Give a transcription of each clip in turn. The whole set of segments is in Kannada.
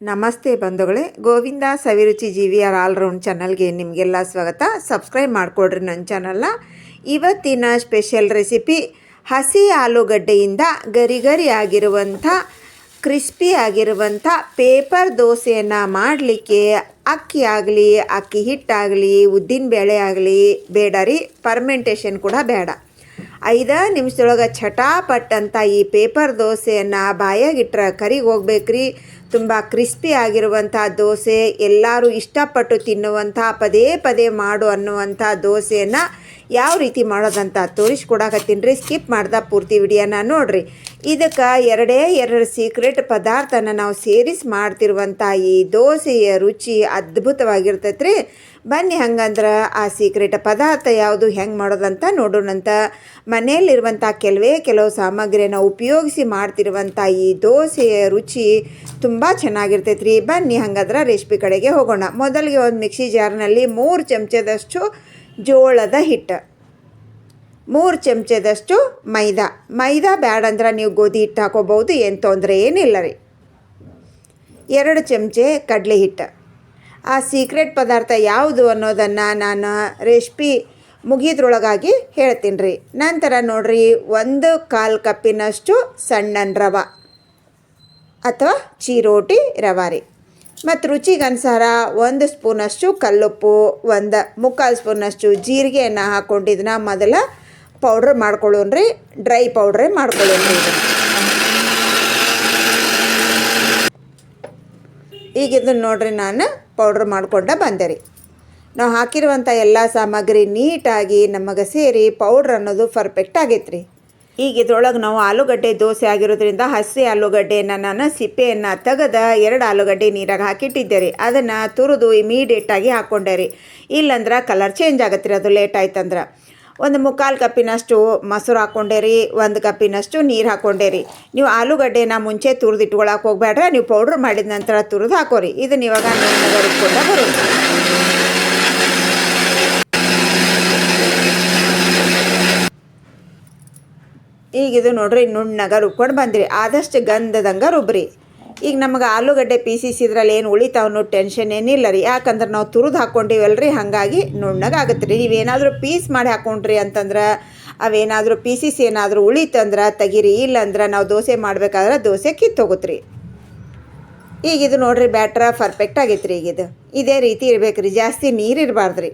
ನಮಸ್ತೆ ಬಂಧುಗಳೇ, ಗೋವಿಂದ ಸವಿರುಚಿ G V R all round ಚಾನಲ್ಗೆ ನಿಮಗೆಲ್ಲ ಸ್ವಾಗತ. ಸಬ್ಸ್ಕ್ರೈಬ್ ಮಾಡಿಕೊಡ್ರಿ ನನ್ನ ಚಾನಲ್ನ. ಇವತ್ತಿನ ಸ್ಪೆಷಲ್ ರೆಸಿಪಿ, ಹಸಿ ಆಲೂಗಡ್ಡೆಯಿಂದ ಗರಿ ಗರಿ ಆಗಿರುವಂಥ ಕ್ರಿಸ್ಪಿ ಆಗಿರುವಂಥ ಪೇಪರ್ ದೋಸೆಯನ್ನು ಮಾಡಲಿಕ್ಕೆ ಅಕ್ಕಿ ಆಗಲಿ, ಅಕ್ಕಿ ಹಿಟ್ಟಾಗಲಿ ಉದ್ದಿನ ಬೇಳೆ ಆಗಲಿ ಬೇಡ ರೀ ಪರ್ಮೆಂಟೇಷನ್ ಕೂಡ ಬೇಡ. ಐದ ನಿಮಿಷದೊಳಗೆ ಚಟಾಪಟ್ಟಂಥ ಈ ಪೇಪರ್ ದೋಸೆಯನ್ನು ಬಾಯಾಗಿಟ್ರೆ ಕರಿಗೆ ಹೋಗ್ಬೇಕ್ರಿ. ತುಂಬ ಕ್ರಿಸ್ಪಿ ಆಗಿರುವಂಥ ದೋಸೆ, ಎಲ್ಲರೂ ಇಷ್ಟಪಟ್ಟು ತಿನ್ನುವಂಥ ಪದೇ ಪದೇ ಮಾಡು ಅನ್ನುವಂಥ ದೋಸೆಯನ್ನು ಯಾವ ರೀತಿ ಮಾಡೋದಂತ ತೋರಿಸ್ಕೊಡಕತ್ತೀನಿ ರೀ ಸ್ಕಿಪ್ ಮಾಡ್ದ ಪೂರ್ತಿ ವಿಡಿಯೋನ ನೋಡಿರಿ. ಇದಕ್ಕೆ ಎರಡೇ ಎರಡು ಸೀಕ್ರೆಟ್ ಪದಾರ್ಥನ ನಾವು ಸೇರಿಸಿ ಮಾಡ್ತಿರುವಂಥ ಈ ದೋಸೆಯ ರುಚಿ ಅದ್ಭುತವಾಗಿರ್ತೈತೆ ರೀ ಬನ್ನಿ ಹಂಗಂದ್ರೆ ಆ ಸೀಕ್ರೆಟ್ ಪದಾರ್ಥ ಯಾವುದು ಹೆಂಗೆ ಮಾಡೋದಂತ ನೋಡೋಣಂತ. ಮನೆಯಲ್ಲಿರುವಂಥ ಕೆಲವೇ ಕೆಲವು ಸಾಮಗ್ರಿಯನ್ನು ಉಪಯೋಗಿಸಿ ಮಾಡ್ತಿರುವಂಥ ಈ ದೋಸೆಯ ರುಚಿ ತುಂಬ ಚೆನ್ನಾಗಿರ್ತೈತೆ ರೀ ಬನ್ನಿ ಹಂಗಾದ್ರೆ ರೆಸಿಪಿ ಕಡೆಗೆ ಹೋಗೋಣ. ಮೊದಲಿಗೆ ಒಂದು ಮಿಕ್ಸಿ ಜಾರ್ನಲ್ಲಿ ಮೂರು ಚಮಚದಷ್ಟು ಜೋಳದ ಹಿಟ್ಟು, ಮೂರು ಚಮಚದಷ್ಟು ಮೈದಾ. ಮೈದಾ ಬ್ಯಾಡಂದ್ರೆ ನೀವು ಗೋಧಿ ಹಿಟ್ಟು ಹಾಕೋಬೋದು ಏನು ತೊಂದರೆ ಏನಿಲ್ಲ ರೀ. ಎರಡು ಚಮಚೆ ಕಡಲೆ ಹಿಟ್ಟು. ಆ ಸೀಕ್ರೆಟ್ ಪದಾರ್ಥ ಯಾವುದು ಅನ್ನೋದನ್ನು ನಾನು ರೆಸಿಪಿ ಮುಗಿದ್ರೊಳಗಾಗಿ ಹೇಳ್ತೀನಿ ರೀ ನಂತರ ನೋಡ್ರಿ, ಒಂದು ಕಾಲು ಕಪ್ಪಿನಷ್ಟು ಸಣ್ಣನ ರವೆ ಅಥವಾ ಚೀರೋಟಿ ರವೆ ರೀ. ಮತ್ತು ರುಚಿಗನುಸಾರ ಒಂದು ಸ್ಪೂನಷ್ಟು ಕಲ್ಲುಪ್ಪು, ಒಂದು ಮುಕ್ಕಾಲು ಸ್ಪೂನಷ್ಟು ಜೀರಿಗೆಯನ್ನು ಹಾಕ್ಕೊಂಡಿದ್ದನ್ನ ಮೊದಲು ಪೌಡ್ರ್ ಮಾಡ್ಕೊಳ್ಳೋಣ್ರಿ ಡ್ರೈ ಪೌಡ್ರೇ ಮಾಡ್ಕೊಳ್ಳೋಣ ರೀ ಈಗ ಇದನ್ನು ನೋಡ್ರಿ ನಾನು ಪೌಡ್ರ್ ಮಾಡಿಕೊಂಡ ಬಂದೆ ರೀ. ನಾವು ಹಾಕಿರುವಂಥ ಎಲ್ಲ ಸಾಮಗ್ರಿ ನೀಟಾಗಿ ನಮಗೆ ಸೇರಿ ಪೌಡ್ರ್ ಅನ್ನೋದು ಪರ್ಫೆಕ್ಟ್ ಆಗೈತೆ ರೀ. ಈಗ ಇದ್ರೊಳಗೆ ನಾವು ಆಲೂಗಡ್ಡೆ ದೋಸೆ ಆಗಿರೋದ್ರಿಂದ ಹಸಿ ಆಲೂಗಡ್ಡೆಯನ್ನು ನಾನು ಸಿಪ್ಪೆಯನ್ನು ತೆಗೆದ ಎರಡು ಆಲೂಗಡ್ಡೆ ನೀರಾಗ ಹಾಕಿಟ್ಟಿದ್ದೆ ರೀ. ಅದನ್ನು ತುರಿದು ಇಮಿಡಿಯೇಟಾಗಿ ಹಾಕ್ಕೊಂಡೆ ರೀ. ಇಲ್ಲಂದ್ರೆ ಕಲರ್ ಚೇಂಜ್ ಆಗತ್ತೆ ರೀ ಅದು ಲೇಟ್ ಆಯ್ತಂದ್ರೆ. ಒಂದು ಮುಕ್ಕಾಲು ಕಪ್ಪಿನಷ್ಟು ಮೊಸರು ಹಾಕ್ಕೊಂಡೆ ರೀ, ಒಂದು ಕಪ್ಪಿನಷ್ಟು ನೀರು ಹಾಕ್ಕೊಂಡೆ ರೀ. ನೀವು ಆಲೂಗಡ್ಡೆನ ಮುಂಚೆ ತುರಿದು ಇಟ್ಕೊಳಕ್ಕೆ ಹೋಗ್ಬೇಡ್ರೆ ನೀವು ಪೌಡ್ರ್ ಮಾಡಿದ ನಂತರ ತುರಿದು ಹಾಕೋರಿ. ಇದನ್ನ ಇವಾಗ ನೀವು ಬರೋದು. ಈಗ ಇದು ನೋಡ್ರಿ, ನುಣ್ಣಗ ರುಬ್ಕೊಂಡು ಬಂದ್ರಿ. ಆದಷ್ಟು ಗಂಧದಂಗೆ ರುಬ್ರಿ. ಈಗ ನಮಗೆ ಆಲೂಗಡ್ಡೆ ಪೀಸಿಸ್ ಇದ್ರಲ್ಲಿ ಏನು ಉಳಿತಾವ ಅನ್ನೋ ಟೆನ್ಷನ್ ಏನಿಲ್ಲ ರೀ. ಯಾಕಂದ್ರೆ ನಾವು ತುರಿದು ಹಾಕ್ಕೊಂಡಿವಲ್ರಿ ಹಾಗಾಗಿ ನುಣ್ಣಗೆ ಆಗುತ್ತೆ ರೀ ನೀವೇನಾದರೂ ಪೀಸ್ ಮಾಡಿ ಹಾಕ್ಕೊಂಡ್ರಿ ಅಂತಂದ್ರೆ, ಅವೇನಾದರೂ ಪೀಸಿಸ್ ಏನಾದರೂ ಉಳಿತಂದ್ರೆ ತೆಗಿರಿ. ಇಲ್ಲಂದ್ರೆ ನಾವು ದೋಸೆ ಮಾಡಬೇಕಾದ್ರೆ ದೋಸೆ ಕಿತ್ತೋಗುತ್ತೆ ಈಗ ಇದು ನೋಡ್ರಿ ಬ್ಯಾಟ್ರ ಪರ್ಫೆಕ್ಟ್ ಆಗೈತ್ರಿ ಈಗ ಇದು. ಇದೇ ರೀತಿ ಇರಬೇಕು ರೀ ಜಾಸ್ತಿ ನೀರು ಇರಬಾರ್ದು ರೀ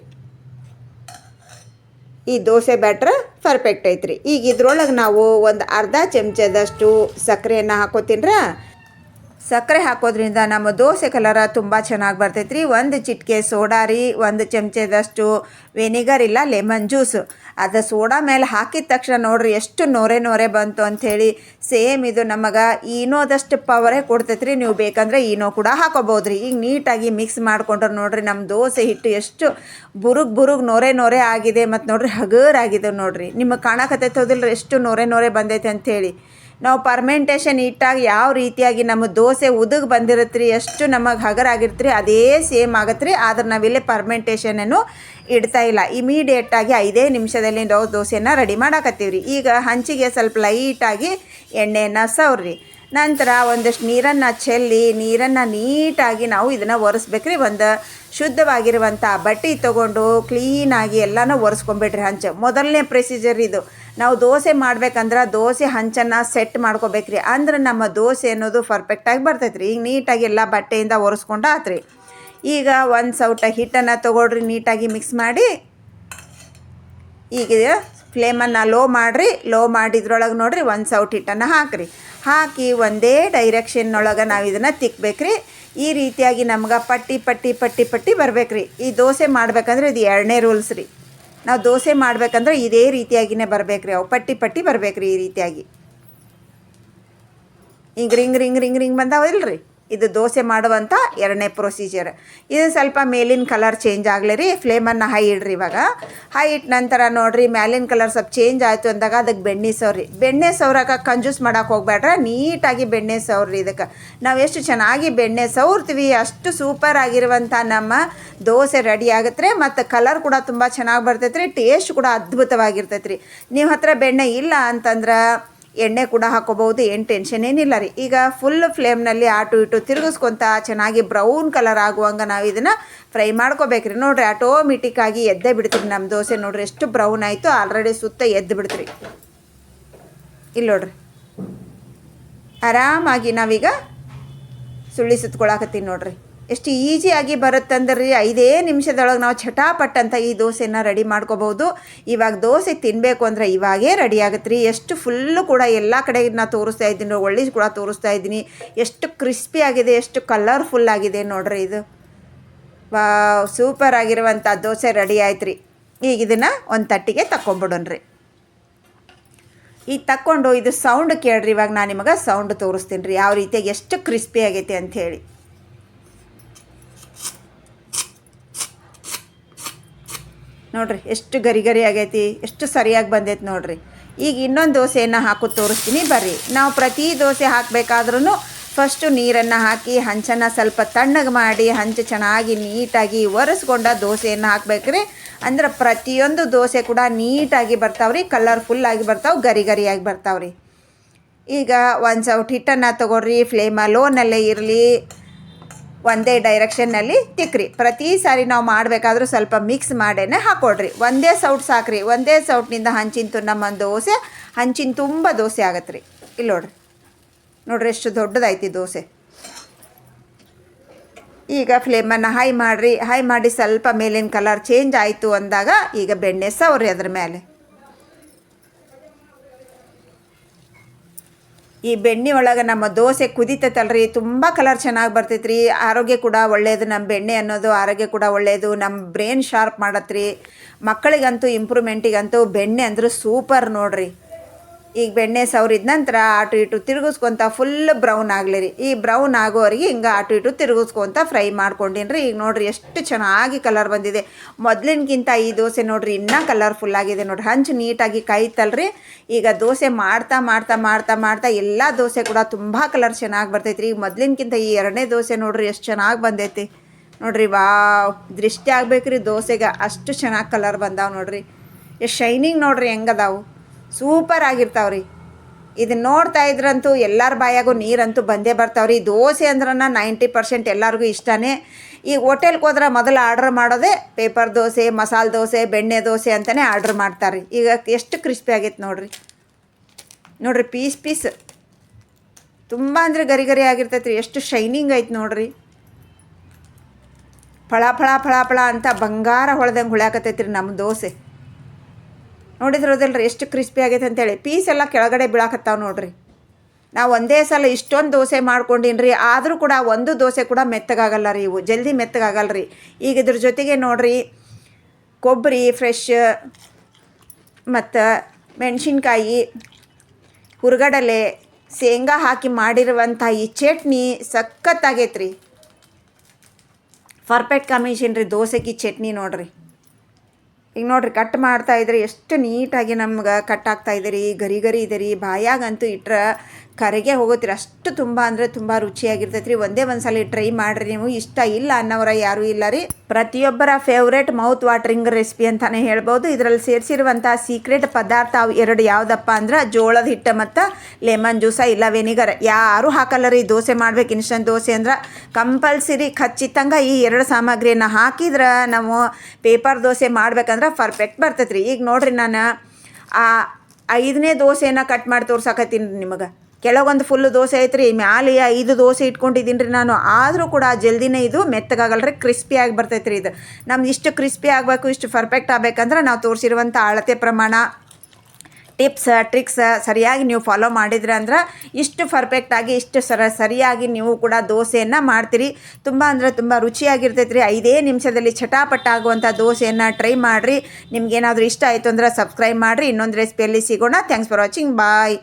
ಈ ದೋಸೆ ಬ್ಯಾಟ್ರ ಪರ್ಫೆಕ್ಟ್ ಐತ್ರಿ. ಈಗ ಇದ್ರೊಳಗೆ ನಾವು ಒಂದು ಅರ್ಧ ಚಮಚದಷ್ಟು ಸಕ್ಕರೆಯನ್ನು ಹಾಕೋತೀನ್ರ? ಸಕ್ಕರೆ ಹಾಕೋದ್ರಿಂದ ನಮ್ಮ ದೋಸೆ ಕಲರ ತುಂಬ ಚೆನ್ನಾಗಿ ಬರ್ತೈತೆ ಒಂದು ಚಿಟಿಕೆ ಸೋಡಾ ರೀ, ಒಂದು ಚಮಚದಷ್ಟು ವಿನಿಗರ್ ಇಲ್ಲ ಲೆಮನ್ ಜ್ಯೂಸು ಅದು ಸೋಡಾ ಮೇಲೆ ಹಾಕಿದ ತಕ್ಷಣ ನೋಡ್ರಿ ಎಷ್ಟು ನೋರೆ ನೋರೆ ಬಂತು ಅಂಥೇಳಿ ಸೇಮ್ ಇದು ನಮಗೆ ಈನೋದಷ್ಟು ಪವರೇ ಕೊಡ್ತೈತೆ ರೀ ನೀವು ಬೇಕಂದ್ರೆ ಈನೋ ಕೂಡ ಹಾಕೋಬೋದು ರೀ ಈಗ ನೀಟಾಗಿ ಮಿಕ್ಸ್ ಮಾಡ್ಕೊಂಡ್ರೆ ನೋಡ್ರಿ ನಮ್ಮ ದೋಸೆ ಹಿಟ್ಟು ಎಷ್ಟು ಬುರುಗ್ ಬುರುಗ್ ನೋರೆ ನೋರೆ ಆಗಿದೆ. ಮತ್ತು ನೋಡ್ರಿ ಹಗರಾಗಿದೆ ನೋಡ್ರಿ. ನಿಮಗೆ ಕಾಣಕತ್ತೈತೋದಿಲ್ಲ ಎಷ್ಟು ನೋರೆ ನೋರೆ ಬಂದೈತೆ ಅಂಥೇಳಿ ನಾವು ಪರ್ಮೆಂಟೇಷನ್ ಇಟ್ಟಾಗ ಯಾವ ರೀತಿಯಾಗಿ ನಮ್ಮ ದೋಸೆ ಉದುಗ್ ಬಂದಿರುತ್ತೆ ಎಷ್ಟು ನಮಗೆ ಹಗರಾಗಿರ್ತೀರಿ ಅದೇ ಸೇಮ್ ಆಗತ್ತೆ ರೀ ಆದ್ರೆ ನಾವಿಲ್ಲೇ ಪರ್ಮೆಂಟೇಷನನ್ನು ಇಡ್ತಾ ಇಲ್ಲ. ಇಮಿಡಿಯೇಟಾಗಿ ಐದೇ ನಿಮಿಷದಲ್ಲಿ ನಾವು ದೋಸೆನ ರೆಡಿ ಮಾಡಾಕತ್ತೀವಿ ರೀ ಈಗ ಹಂಚಿಗೆ ಸ್ವಲ್ಪ ಲೈಟಾಗಿ ಎಣ್ಣೆಯನ್ನು ಸವ್ರಿ. ನಂತರ ಒಂದಷ್ಟು ನೀರನ್ನು ಚೆಲ್ಲಿ, ನೀರನ್ನು ನೀಟಾಗಿ ನಾವು ಇದನ್ನು ಒರೆಸ್ಬೇಕ್ರಿ. ಒಂದು ಶುದ್ಧವಾಗಿರುವಂಥ ಬಟ್ಟೆ ತೊಗೊಂಡು ಕ್ಲೀನಾಗಿ ಎಲ್ಲನೂ ಒರೆಸ್ಕೊಂಬಿಡ್ರಿ ಹಂಚು. ಮೊದಲನೇ ಪ್ರೊಸೀಜರ್ ಇದು. ನಾವು ದೋಸೆ ಮಾಡ್ಬೇಕಂದ್ರೆ ದೋಸೆ ಹಂಚನ್ನು ಸೆಟ್ ಮಾಡ್ಕೋಬೇಕ್ರಿ. ಅಂದ್ರೆ ನಮ್ಮ ದೋಸೆ ಅನ್ನೋದು ಪರ್ಫೆಕ್ಟಾಗಿ ಬರ್ತೈತೆ ರೀ ಈಗ ನೀಟಾಗಿ ಎಲ್ಲ ಬಟ್ಟೆಯಿಂದ ಒರೆಸ್ಕೊಂಡು ಆತ್ರಿ. ಈಗ ಒಂದು ಸೌಟ ಹಿಟ್ಟನ್ನು ತೊಗೊಳ್ರಿ, ನೀಟಾಗಿ ಮಿಕ್ಸ್ ಮಾಡಿ. ಈಗ ಫ್ಲೇಮನ್ನು ಲೋ ಮಾಡಿರಿ. ಲೋ ಮಾಡಿದ್ರೊಳಗೆ ನೋಡಿರಿ ಒಂದು ಸೌಟ್ ಹಿಟ್ಟನ್ನು ಹಾಕಿರಿ. ಹಾಕಿ ಒಂದೇ ಡೈರೆಕ್ಷನ್ನೊಳಗೆ ನಾವು ಇದನ್ನು ತಿಕ್ಬೇಕ್ರಿ. ಈ ರೀತಿಯಾಗಿ ನಮ್ಗೆ ಪಟ್ಟಿ ಪಟ್ಟಿ ಪಟ್ಟಿ ಪಟ್ಟಿ ಬರ್ಬೇಕ್ರಿ. ಈ ದೋಸೆ ಮಾಡ್ಬೇಕಂದ್ರೆ ಇದು ಎರಡನೇ ರೂಲ್ಸ್ ರೀ. ನಾವು ದೋಸೆ ಮಾಡ್ಬೇಕಂದ್ರೆ ಇದೇ ರೀತಿಯಾಗಿನೇ ಬರಬೇಕ್ರಿ, ಅವು ಪಟ್ಟಿ ಪಟ್ಟಿ ಬರಬೇಕ್ರಿ ಈ ರೀತಿಯಾಗಿ. ಹಿಂಗೆ ರಿಂಗ್ ರಿಂಗ್ ರಿಂಗ್ ರಿಂಗ್ ಬಂದಾವಲ್ರಿ ಇದು ದೋಸೆ ಮಾಡುವಂಥ ಎರಡನೇ ಪ್ರೊಸೀಜರ್ ಇದು ಸ್ವಲ್ಪ ಮೇಲಿನ ಕಲರ್ ಚೇಂಜ್ ಆಗಲಿ ರೀ ಫ್ಲೇಮನ್ನು ಹೈ ಇಡ್ರಿ ಇವಾಗ. ಹೈ ಇಟ್ಟ ನಂತರ ನೋಡಿರಿ ಮೇಲಿನ ಕಲರ್ ಸ್ವಲ್ಪ ಚೇಂಜ್ ಆಯಿತು ಅಂದಾಗ ಅದಕ್ಕೆ ಬೆಣ್ಣೆ ಸವ್ರಿ ಬೆಣ್ಣೆ ಸವ್ರಕ್ಕೆ ಕಂಜೂಸ್ ಮಾಡೋಕೆ ಹೋಗ್ಬೇಡ್ರೆ ನೀಟಾಗಿ ಬೆಣ್ಣೆ ಸವ್ರಿ ಇದಕ್ಕೆ. ನಾವು ಎಷ್ಟು ಚೆನ್ನಾಗಿ ಬೆಣ್ಣೆ ಸವ್ರ್ತೀವಿ, ಅಷ್ಟು ಸೂಪರ್ ಆಗಿರುವಂಥ ನಮ್ಮ ದೋಸೆ ರೆಡಿ ಆಗುತ್ತೆ ಮತ್ತು ಕಲರ್ ಕೂಡ ತುಂಬ ಚೆನ್ನಾಗಿ ಬರ್ತೈತೆ ರೀ ಟೇಸ್ಟ್ ಕೂಡ ಅದ್ಭುತವಾಗಿರ್ತೈತೆ ರೀ ನೀವು ಹತ್ರ ಬೆಣ್ಣೆ ಇಲ್ಲ ಅಂತಂದ್ರೆ ಎಣ್ಣೆ ಕೂಡ ಹಾಕೋಬಹುದು, ಏನು ಟೆನ್ಷನ್ ಏನಿಲ್ಲ ರೀ. ಈಗ ಫುಲ್ ಫ್ಲೇಮ್ನಲ್ಲಿ ಆಟು ಇಟ್ಟು ತಿರುಗಿಸ್ಕೊತ ಚೆನ್ನಾಗಿ ಬ್ರೌನ್ ಕಲರ್ ಆಗುವಂಗೆ ನಾವು ಇದನ್ನು ಫ್ರೈ ಮಾಡ್ಕೋಬೇಕ್ರಿ ನೋಡಿರಿ ಆಟೋಮೆಟಿಕ್ಕಾಗಿ ಎದ್ದೇ ಬಿಡ್ತೀರಿ ನಮ್ಮ ದೋಸೆ. ನೋಡ್ರಿ, ಎಷ್ಟು ಬ್ರೌನ್ ಆಯಿತು ಆಲ್ರೆಡಿ ಸುತ್ತ ಎದ್ದು ಬಿಡ್ತೀರಿ. ಇಲ್ಲಿ ನೋಡ್ರಿ. ಆರಾಮಾಗಿ ನಾವೀಗ ಸುಳ್ಳಿ ಸುತ್ಕೊಳಕತ್ತೀನಿ ನೋಡ್ರಿ. ಎಷ್ಟು ಈಸಿಯಾಗಿ ಬರುತ್ತಂದ್ರೆ? ಐದೇ ನಿಮಿಷದೊಳಗೆ ನಾವು ಚಟಾಪಟ್ ಅಂತ ಈ ದೋಸೆನ ರೆಡಿ ಮಾಡ್ಕೋಬೋದು ಇವಾಗ ದೋಸೆ ತಿನ್ನಬೇಕು ಅಂದರೆ ಇವಾಗೇ ರೆಡಿ ಆಗುತ್ತೆ ರೀ ಎಷ್ಟು ಫುಲ್ಲು ಕೂಡ ಎಲ್ಲ ಕಡೆ ನಾ ತೋರಿಸ್ತಾ ಇದ್ದೀನಿ ಒಳ್ಳೆ ಕೂಡ ತೋರಿಸ್ತಾ ಇದ್ದೀನಿ. ಎಷ್ಟು ಕ್ರಿಸ್ಪಿ ಆಗಿದೆ, ಎಷ್ಟು ಕಲರ್ಫುಲ್ ಆಗಿದೆ ನೋಡ್ರಿ ಇದು. ವಾ ಸೂಪರ್ ಆಗಿರುವಂಥ ದೋಸೆ ರೆಡಿ ಆಯ್ತು ರೀ ಈಗ ಇದನ್ನು ಒಂದು ತಟ್ಟಿಗೆ ತಗೊಂಬಿಡೋಣ್ರಿ ಈಗ ತಕ್ಕೊಂಡು ಇದು ಸೌಂಡ್ ಕೇಳ್ರಿ. ಇವಾಗ ನಾನು ನಿಮಗೆ ಸೌಂಡ್ ತೋರಿಸ್ತೀನಿ ರೀ ಯಾವ ರೀತಿಯಾಗಿ ಎಷ್ಟು ಕ್ರಿಸ್ಪಿ ಆಗೈತೆ ಅಂಥೇಳಿ ನೋಡ್ರಿ, ಎಷ್ಟು ಗರಿ ಗರಿ ಆಗೈತಿ, ಎಷ್ಟು ಸರಿಯಾಗಿ ಬಂದೈತೆ ನೋಡ್ರಿ. ಈಗ ಇನ್ನೊಂದು ದೋಸೆಯನ್ನು ಹಾಕಿ ತೋರಿಸ್ತೀನಿ, ಬರ್ರಿ. ನಾವು ಪ್ರತಿ ದೋಸೆ ಹಾಕಬೇಕಾದ್ರೂ ಫಸ್ಟು ನೀರನ್ನು ಹಾಕಿ, ಹಂಚನ್ನು ಸ್ವಲ್ಪ ತಣ್ಣಗೆ ಮಾಡಿ, ಹಂಚು ಚೆನ್ನಾಗಿ ನೀಟಾಗಿ ಒರೆಸ್ಕೊಂಡ ದೋಸೆಯನ್ನು ಹಾಕ್ಬೇಕ್ರಿ. ಅಂದ್ರೆ ಪ್ರತಿಯೊಂದು ದೋಸೆ ಕೂಡ ನೀಟಾಗಿ ಬರ್ತಾವ್ರಿ ಕಲರ್ಫುಲ್ಲಾಗಿ ಬರ್ತಾವೆ ಗರಿ ಗರಿಯಾಗಿ ಬರ್ತಾವ್ರಿ. ಈಗ ಒಂದು ಸೌಟ್ ಹಿಟ್ಟನ್ನು ತಗೊಳ್ರಿ ಫ್ಲೇಮ ಲೋನಲ್ಲೇ ಇರಲಿ. ಒಂದೇ ಡೈರೆಕ್ಷನ್ನಲ್ಲಿ ತಿಕ್ರಿ. ಪ್ರತಿ ಸಾರಿ ನಾವು ಮಾಡಬೇಕಾದ್ರೂ ಸ್ವಲ್ಪ ಮಿಕ್ಸ್ ಮಾಡೇನೆ ಹಾಕೊಡ್ರಿ ಒಂದೇ ಸೌಟ್ ಸಾಕ್ರಿ. ಒಂದೇ ಸೌಟ್ನಿಂದ ಹಂಚಿನ ನಮ್ಮ ದೋಸೆ, ಹಂಚಿನ ತುಂಬ ದೋಸೆ ಆಗತ್ತೆ ರೀ ಇಲ್ಲಿ ನೋಡ್ರಿ. ನೋಡ್ರಿ ಎಷ್ಟು ದೊಡ್ಡದಾಯ್ತು ದೋಸೆ. ಈಗ ಫ್ಲೇಮನ್ನು ಹೈ ಮಾಡಿರಿ. ಹೈ ಮಾಡಿ ಸ್ವಲ್ಪ ಮೇಲಿನ ಕಲರ್ ಚೇಂಜ್ ಆಯಿತು ಅಂದಾಗ ಈಗ ಬೆಣ್ಣೆ ಸವ್ರಿ ಅದ್ರ ಮೇಲೆ ಈ ಬೆಣ್ಣೆ ಒಳಗೆ ನಮ್ಮ ದೋಸೆ ಕುದಿತೈತಲ್ರಿ, ತುಂಬ ಕಲರ್ ಚೆನ್ನಾಗಿ ಬರ್ತೈತ್ರಿ. ಆರೋಗ್ಯ ಕೂಡ ಒಳ್ಳೆಯದು ನಮ್ಮ ಬೆಣ್ಣೆ ಅನ್ನೋದು ಆರೋಗ್ಯ ಕೂಡ ಒಳ್ಳೆಯದು ನಮ್ಮ ಬ್ರೈನ್ ಶಾರ್ಪ್ ಮಾಡತ್ರಿ. ಮಕ್ಕಳಿಗಂತೂ ಇಂಪ್ರೂವ್ಮೆಂಟಿಗಂತೂ ಬೆಣ್ಣೆ ಅಂದರೂ ಸೂಪರ್ ನೋಡ್ರಿ. ಈಗ ಬೆಣ್ಣೆ ಸವರಿದ ನಂತರ ಆಟು ಇಟ್ಟು ತಿರುಗಿಸ್ಕೊತ ಫುಲ್ ಬ್ರೌನ್ ಆಗಲಿ ರೀ. ಈ ಬ್ರೌನ್ ಆಗೋವರೆಗೆ ಹಿಂಗೆ ಆಟು ಇಟ್ಟು ತಿರುಗಿಸ್ಕೊತ ಫ್ರೈ ಮಾಡ್ಕೊಂಡಿನ್ರಿ ರೀ. ಈಗ ನೋಡ್ರಿ ಎಷ್ಟು ಚೆನ್ನಾಗಿ ಕಲರ್ ಬಂದಿದೆ. ಮೊದಲಿನಕ್ಕಿಂತ ಈ ದೋಸೆ ನೋಡ್ರಿ ಇನ್ನೂ ಕಲರ್ಫುಲ್ ಆಗಿದೆ ನೋಡ್ರಿ. ಹಂಚು ನೀಟಾಗಿ ಕಾಯ್ತಲ್ರಿ. ಈಗ ದೋಸೆ ಮಾಡ್ತಾ ಮಾಡ್ತಾ ಮಾಡ್ತಾ ಮಾಡ್ತಾ ಎಲ್ಲ ದೋಸೆ ಕೂಡ ತುಂಬ ಕಲರ್ ಚೆನ್ನಾಗಿ ಬರ್ತೈತ್ರಿ. ಈಗ ಮೊದಲಿನಕ್ಕಿಂತ ಈ ಎರಡನೇ ದೋಸೆ ನೋಡ್ರಿ ಎಷ್ಟು ಚೆನ್ನಾಗಿ ಬಂದೈತಿ. ನೋಡ್ರಿ ವಾ ದೃಷ್ಟಿ ಆಗ್ಬೇಕ್ರಿ ದೋಸೆಗೆ. ಅಷ್ಟು ಚೆನ್ನಾಗಿ ಕಲರ್ ಬಂದಾವೆ ನೋಡ್ರಿ. ಎಷ್ಟು ಶೈನಿಂಗ್ ನೋಡ್ರಿ ಹೆಂಗದಾವು. ಸೂಪರ್ ಆಗಿರ್ತಾವ್ರಿ. ಇದನ್ನ ನೋಡ್ತಾ ಇದ್ರಂತೂ ಎಲ್ಲರ ಬಾಯಾಗೂ ನೀರಂತೂ ಬಂದೇ ಬರ್ತಾವ್ರಿ. ದೋಸೆ ಅಂದ್ರನ ನೈಂಟಿ ಪರ್ಸೆಂಟ್ ಎಲ್ಲರಿಗೂ ಇಷ್ಟನೇ. ಈ ಹೋಟೆಲ್ಗೆ ಹೋದ್ರೆ ಮೊದಲು ಆರ್ಡ್ರ್ ಮಾಡೋದೇ ಪೇಪರ್ ದೋಸೆ, ಮಸಾಲೆ ದೋಸೆ, ಬೆಣ್ಣೆ ದೋಸೆ ಅಂತಲೇ ಆರ್ಡ್ರ್ ಮಾಡ್ತಾರೆ ಈಗ ಎಷ್ಟು ಕ್ರಿಸ್ಪಿ ಆಗೈತೆ ನೋಡ್ರಿ. ನೋಡ್ರಿ ಪೀಸ್ ಪೀಸ್. ತುಂಬ ಅಂದರೆ ಗರಿ ಗರಿ ಆಗಿರ್ತೈತೆ ರೀ ಎಷ್ಟು ಶೈನಿಂಗ್ ಐತೆ ನೋಡ್ರಿ. ಫಳ ಫಳ ಫಳ ಫಳ ಅಂತ ಬಂಗಾರ ಹೊಳ್ದಂಗೆ ಹೊಳ್ಯಾಕತ್ತೈತ್ರಿ ನಮ್ಮ ದೋಸೆ. ನೋಡಿದ್ರದಲ್ರಿ ಎಷ್ಟು ಕ್ರಿಸ್ಪಿ ಆಗೈತೆ ಅಂತೇಳಿ. ಪೀಸ್ ಎಲ್ಲ ಕೆಳಗಡೆ ಬೀಳಾಕತ್ತಾವ ನೋಡ್ರಿ. ನಾವು ಒಂದೇ ಸಲ ಇಷ್ಟೊಂದು ದೋಸೆ ಮಾಡ್ಕೊಂಡಿನ್ರಿ. ಆದರೂ ಕೂಡ ಒಂದು ದೋಸೆ ಕೂಡ ಮೆತ್ತಗಾಗಲ್ಲ ರೀ ಇವು. ಜಲ್ದಿ ಮೆತ್ತಗಾಗಲ್ಲ ರೀ ಈಗ ಇದ್ರ ಜೊತೆಗೆ ನೋಡ್ರಿ ಕೊಬ್ಬರಿ ಫ್ರೆಶ್ ಮತ್ತು ಮೆಣಸಿನ್ಕಾಯಿ, ಹುರ್ಗಡಲೆ, ಶೇಂಗಾ ಹಾಕಿ ಮಾಡಿರುವಂಥ ಈ ಚಟ್ನಿ ಸಖತ್ತಾಗೈತ್ರಿ. ಪರ್ಫೆಕ್ಟ್ ಕಾಂಬಿನೇಷನ್ ರೀ ದೋಸೆಗೆ ಚಟ್ನಿ ನೋಡ್ರಿ. ಈಗ ನೋಡ್ರಿ, ಕಟ್ ಮಾಡ್ತಾ ಇದ್ರೆ ಎಷ್ಟು ನೀಟಾಗಿ ನಮ್ಗೆ ಕಟ್ ಆಗ್ತಾ ಇದೆ ರೀ, ಗರಿ ಗರಿ ಇದೆ ರೀ, ಬಾಯಾಗಂತೂ ಇಟ್ರೆ ಕರೆಗೆ ಹೋಗುತ್ತೆ ಅಷ್ಟು ತುಂಬ ಅಂದರೆ ತುಂಬ ರುಚಿಯಾಗಿರ್ತೈತೆ ರೀ ಒಂದೇ ಒಂದು ಸಲ ಟ್ರೈ ಮಾಡಿರಿ ನೀವು. ಇಷ್ಟ ಇಲ್ಲ ಅನ್ನೋರ ಯಾರೂ ಇಲ್ಲ ರೀ. ಪ್ರತಿಯೊಬ್ಬರ ಫೇವ್ರೇಟ್ ಮೌತ್ ವಾಟ್ರಿಂಗ್ ರೆಸಿಪಿ ಅಂತಲೇ ಹೇಳ್ಬೋದು. ಇದರಲ್ಲಿ ಸೇರಿಸಿರುವಂಥ ಸೀಕ್ರೆಟ್ ಪದಾರ್ಥ ಅವು ಎರಡು ಯಾವುದಪ್ಪ ಅಂದ್ರೆ ಜೋಳದ ಹಿಟ್ಟು ಮತ್ತು ಲೆಮನ್ ಜ್ಯೂಸ ಇಲ್ಲ ವೆನಿಗರ್ ಯಾರು ಹಾಕಲ್ಲ ರೀ. ದೋಸೆ ಮಾಡ್ಬೇಕು ಇನ್ಸ್ಟಂಟ್ ದೋಸೆ ಅಂದ್ರೆ ಕಂಪಲ್ಸರಿ ಖಚಿತಂಗ ಈ ಎರಡು ಸಾಮಗ್ರಿಯನ್ನು ಹಾಕಿದ್ರೆ ನಾವು ಪೇಪರ್ ದೋಸೆ ಮಾಡ್ಬೇಕಂದ್ರೆ ಪರ್ಫೆಕ್ಟ್ ಬರ್ತೈತೆ ರೀ ಈಗ ನೋಡ್ರಿ ನಾನು ಆ ಐದನೇ ದೋಸೆನ ಕಟ್ ಮಾಡಿ ತೋರ್ಸಕತ್ತೀನಿ ನಿಮಗೆ. ಕೆಳಗೊಂದು ಫುಲ್ ದೋಸೆ ಐತ್ರಿ, ಮ್ಯಾಲೆ ಐದು ದೋಸೆ ಇಟ್ಕೊಂಡಿದ್ದೀನಿ ರೀ ನಾನು. ಆದರೂ ಕೂಡ ಜಲ್ದಿನೇ ಇದು ಮೆತ್ತಗಾಗಲ್ಲ ರೀ ಕ್ರಿಸ್ಪಿಯಾಗಿ ಬರ್ತೈತೆ ರೀ ಇದು. ನಮ್ದು ಇಷ್ಟು ಕ್ರಿಸ್ಪಿ ಆಗಬೇಕು, ಇಷ್ಟು ಪರ್ಫೆಕ್ಟ್ ಆಗಬೇಕಂದ್ರೆ ನಾವು ತೋರಿಸಿರುವಂಥ ಅಳತೆ ಪ್ರಮಾಣ ಟಿಪ್ಸ್ ಟ್ರಿಕ್ಸ್ ಸರಿಯಾಗಿ ನೀವು ಫಾಲೋ ಮಾಡಿದ್ರೆ ಅಂದ್ರೆ ಇಷ್ಟು ಪರ್ಫೆಕ್ಟಾಗಿ ಇಷ್ಟು ಸರ, ಸರಿಯಾಗಿ ನೀವು ಕೂಡ ದೋಸೆಯನ್ನು ಮಾಡ್ತೀರಿ. ತುಂಬ ಅಂದರೆ ತುಂಬ ರುಚಿಯಾಗಿರ್ತೈತೆ ರೀ ಐದೇ ನಿಮಿಷದಲ್ಲಿ ಚಟಾಪಟ ಆಗುವಂಥ ದೋಸೆಯನ್ನು ಟ್ರೈ ಮಾಡಿರಿ. ನಿಮ್ಗೇನಾದರೂ ಇಷ್ಟ ಆಯಿತು ಅಂದ್ರೆ ಸಬ್ಸ್ಕ್ರೈಬ್ ಮಾಡಿರಿ. ಇನ್ನೊಂದು ರೆಸಿಪಿಯಲ್ಲಿ ಸಿಗೋಣ. Thanks for watching bye